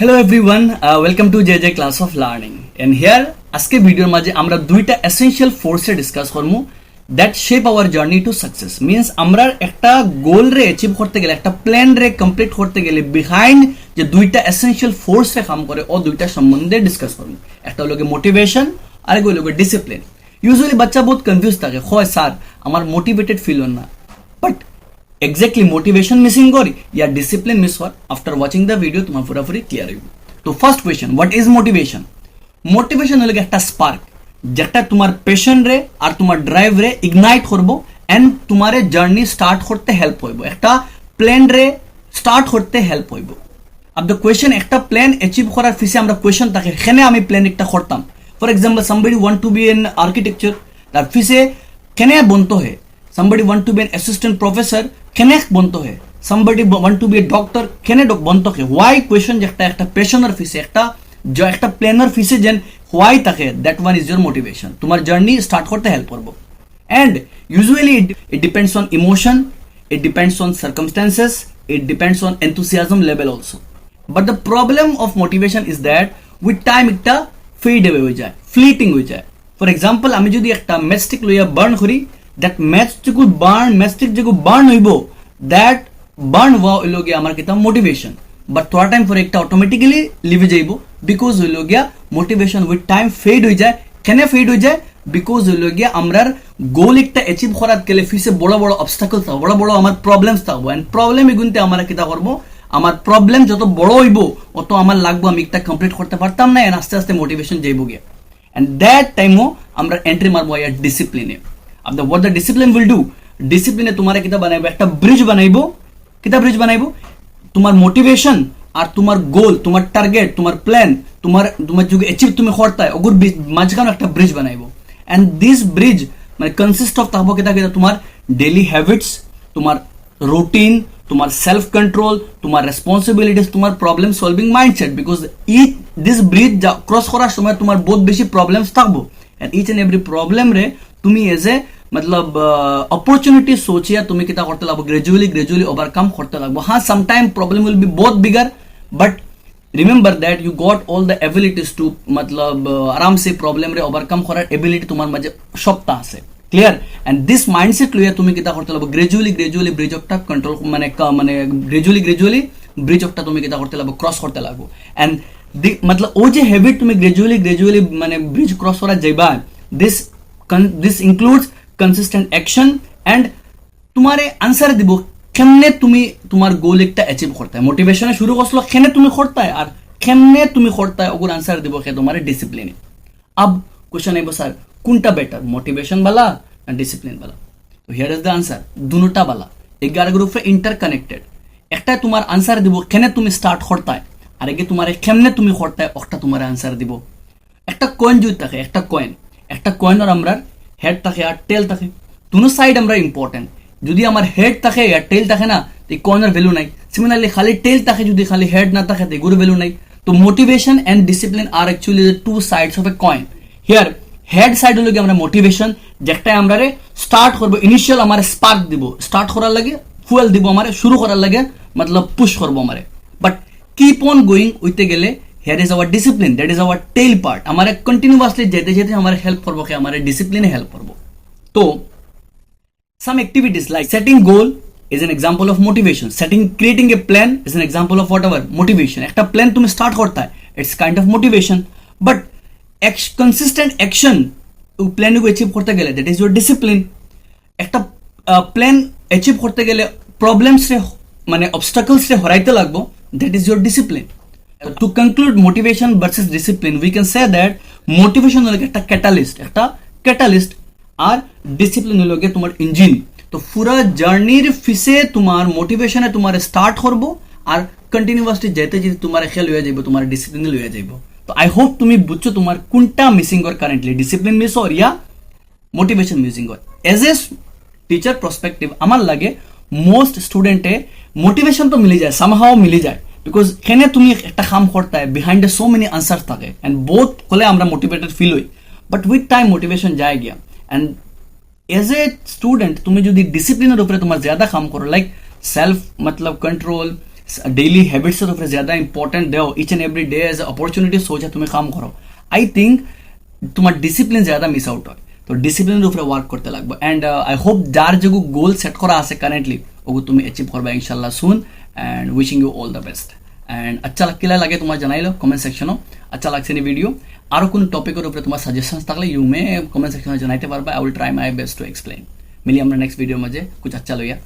Hello everyone welcome to J J class of learning and here আজকে ভিডিওর মাঝে আমরা দুইটা এসেনশিয়াল ফোর্সে ডিসকাস করব that shape our journey to success means আমরা একটা গোল রে অ্যাচিভ করতে গেলে, একটা প্ল্যান রে কমপ্লিট করতে গেলে বিহাইন্ড যে দুইটা এসেনশিয়াল ফোর্স রে কাম করে, ও দুইটা সম্বন্ধে ডিসকাস করব। একটা হলো মোটিভেশন আর এক হলো ডিসিপ্লিন ইউজুয়ালি বাচ্চা বহুত কনফিউজ থাকে, হয় স্যার আমার মোটিভেটেড ফিল হন না। বাট এক্স্যাক্টলি মোটিভেশন মিসিং করি ইয়া ডিসিপ্লিন মিস হওয়ার আফটার ওয়াচিং দ্য ভিডিও তোমার পুরোপুরি ক্লিয়ার হইব তো first question what is motivation motivation হলো একটা স্পার্ক যেটা তোমার পেশন রে আর তোমার ড্রাইভ রে ইগনাইট করব এন্ড তোমার জার্নি স্টার্ট করতে হেল্প হইব একটা প্ল্যান রে স্টার্ট করতে হেল্প হইব আব দ্য কোয়েশ্চেন একটা প্ল্যান অ্যাচিভ করার ফিসে আমরা কোয়েশ্চন থাকে এখানে আমি প্ল্যান একটা করতাম for example somebody want to be an architecture তার ফিসে কেনে বনতো হে somebody want to be an assistant professor কেনে বনতো হে somebody want to be a doctor কেনে বনতো হে why question যে একটা একটা পেশনের ফিসে একটা একটা প্ল্যানার ফিসে যেন why থাকে that one is your motivation তোমার জার্নি স্টার্ট করতে হেল্প করব usually it, it depends on emotion it depends on circumstances it depends on enthusiasm level also but the problem of motivation is that with time একটা fade away হয়ে যায় fleeting হয়ে যায় for example আমি যদি একটা ম্যাচস্টিক লইয়া বার্ন করি দ্যাট ম্যাচটিকু বার্ন ম্যাচস্টিক যেগু বার্ন হইব দ্যাট বার্ন হওয়া হইল গিয়া আমার কিতা মোটিভেশন বাট থোড়া টাইম পরে একটা অটোমেটিক্যালি লিভে যাইব বিকজ হইল গিয়া মোটিভেশন উইথ টাইম ফেড হয়ে যায় কেন ফেড হয়ে যায় বিকজ হইল গিয়া আমরার গোল একটা অ্যাচিভ করার গেলে ফিসে বড় বড় অবস্টাকল থাকব বড় বড় আমার প্রবলেমস থাকব এন্ড প্রবলেম এগুনতে আমরা কিতা করব আমার প্রবলেম যত বড় হইব অত আমার লাগবো আমি একটা কমপ্লিট করতে পারতাম না এন্ড আস্তে আস্তে মোটিভেশন যাইব গিয়া এন্ড দ্যাট টাইমও আমরা এন্ট্রি মারবো ইয়ার ডিসিপ্লিনে আপনার what the discipline will do ডিসিপ্লিনে তোমার কিতা বানাইবো একটা ব্রিজ বানাইবো কিতা ব্রিজ বানাইবো তোমার মোটিভেশন আর তোমার গোল তোমার টার্গেট তোমার প্ল্যান তোমার তোমার যুগে অ্যাচিভ তুমি করতায় ওগুর মাঝখানে একটা ব্রিজ বানাইবো এন্ড দিস ব্রিজ মানে কনসিস্ট অফ থাকব কিতা কিতা তোমার ডেইলি হ্যাবিটস তোমার রুটিন তোমার সেলফ কন্ট্রোল তোমার রেসপন্সিবিলিটিস তোমার problem solving mindset because each this bridge cross করার সময় তোমার বহুত বেশি প্রবলেমস থাকব and each and every problem রে তুমি এজ এ मतलब अपॉर्चुनिटी सोचिया तुम्हें कितना करते लगो ग्रेजुअली ग्रेजुअली ओवरकम करते लगो हाँ समटाइम प्रॉब्लम विल बी बहुत bigger but remember that you got all the abilities to मतलब uh, आराम से प्रॉब्लम रे ओवरकम করার এবিলিটি তোমার মাঝে সবটা আছে ক্লিয়ার এন্ড দিস মাইন্ডসেট লইয়া তুমি কিতা করতে লাগবো গ্রাজুয়ালি গ্রাজুয়ালি ব্রিজ অফটা কন্ট্রোল মানে ক- মানে গ্রাজুয়ালি গ্রাজুয়ালি ব্রিজ অফটা তুমি কিতা করতে লাগবো ক্রস করতে লাগবো এন্ড मतलब ও যে হ্যাবিট তুমি গ্রাজুয়ালি গ্রাজুয়ালি মানে ব্রিজ ক্রস করা যাইবা this this includes consistent action and তোমারে আনসার দিব কেমনে তুমি তোমার গোল একটা অ্যাচিভ করতায় মোটিভেশনে শুরু করছিল কেনে তুমি করতায় আর কেমনে তুমি করতায় ওগুলো আনসার দিব সে তোমার ডিসিপ্লিনে আব কোশ্চেন আইব স্যার কোনটা বেটার মোটিভেশন বালা না ডিসিপ্লিন বালা তো হিয়ার ইজ দ্য আনসার দুটা বালা এগারো গ্রুপে ইন্টারকানেক্টেড একটা তোমার আনসার দিব কেনে তুমি স্টার্ট করতায় আর এগে তোমার কেমনে তুমি করতায় একটা তোমার আনসার দিব একটা কয়েন যদি থাকে একটা কয়েন একটা কয়েনের আমরা হেড থাকে আর টেল থাকে। দুনো সাইড আমরা ইম্পর্টেন্ট যদি আমার হেড থাকে আর টেল থাকে না, তো এই কয়েনের ভ্যালু নাই। সিমিলারলি খালি টেল থাকে, যদি খালি হেড না থাকে, তো এগুলো ভ্যালু নাই। তো motivation and discipline R actually two sides of a coin here head side হলো কি আমরা মোটিভেশন যেটা আমরা স্টার্ট করব। ইনিশিয়াল আমার স্পার্ক দিব। স্টার্ট করার লাগে ফুয়েল দিব আমার, শুরু করার লাগে, মতলব পুশ করব আমারে। বাট কিপ অন গোয়িং উইতে গেলে here is our discipline that is our tail part আমার কন্টিনিউয়াসলি যেতে যেতে আমার হেল্প করব কি আমার ডিসিপ্লিনে হেল্প করব তো some activities like setting goal is an example of motivation. Setting, creating a plan is an example of whatever, motivation. একটা প্ল্যান তুমি স্টার্ট করতে it's kind of motivation but consistent action প্ল্যানগুলো achieve করতে গেলে that is your discipline একটা plan achieve করতে গেলে problems রে মানে অবস্টাকলস রে হরাইতে লাগবো that is your discipline to conclude motivation versus discipline we can say that motivation হলো একটা ক্যাটালিস্ট একটা ক্যাটালিস্ট আর ডিসিপ্লিন হলো গিয়ে তোমার ইঞ্জিন তো পুরো জার্নির ফিসে তোমার মোটিভেশনে তোমার স্টার্ট করব আর কন্টিনিউয়াসলি যেতে যেতে তোমার খেল হয়ে যাইব, তোমার ডিসিপ্লিন লইয়া যাইব। তো আই হোপ তুমি বুঝছ তোমার কোনটা মিসিং কর কারেন্টলি ডিসিপ্লিন মিস ওর ইয়া মোটিভেশন মিসিং হয় এজ এ টিচার প্রসপেক্টিভ আমার লাগে মোস্ট স্টুডেন্টে মোটিভেশন তো মিলে যায় সামহাও মিলে যায়। বিকজ এখানে তুমি একটা কাম করতে বিহাইন্ড সো মেনি আনসার থাকে অ্যান্ড বোথ হলে আমরা মোটিভেটেড ফিল হই বাট উইথ টাইম মোটিভেশন যায় গিয়া অ্যান্ড এজ এ স্টুডেন্ট তুমি যদি ডিসিপ্লিনের উপরে তোমার জ্যাদা কাম করো লাইক সেলফ মতলব কন্ট্রোল ডেইলি হ্যাবিটসের উপরে ज़्यादा ইম্পর্টেন্ট দেও each and every day as opportunity সোচে তুমি কাম করো আই থিঙ্ক তোমার ডিসিপ্লিন ज़्यादा মিস আউট হয় তো ডিসিপ্লিনের উপরে ওয়ার্ক করতে লাগবে অ্যান্ড আই হোপ যার যেগু গোল সেট করা আছে কারেন্টলি ওগু তুমি অ্যাচিভ করবা ইনশাল্লাহ শুন and wishing you all the best and আচ্ছা কিলা লাগে তোমার জানাইলো কমেন্ট সেকশনও আচ্ছা লাগছে নি ভিডিও আরও কোনো টপিকের উপরে তোমার সাজেশন থাকলে ইউ মে কমেন্ট সেকশনে জানাইতে পারবা। I will try my best to explain মিলি, আমরা নেক্সট ভিডিওর মাঝে কুছ আচ্ছা লইয়া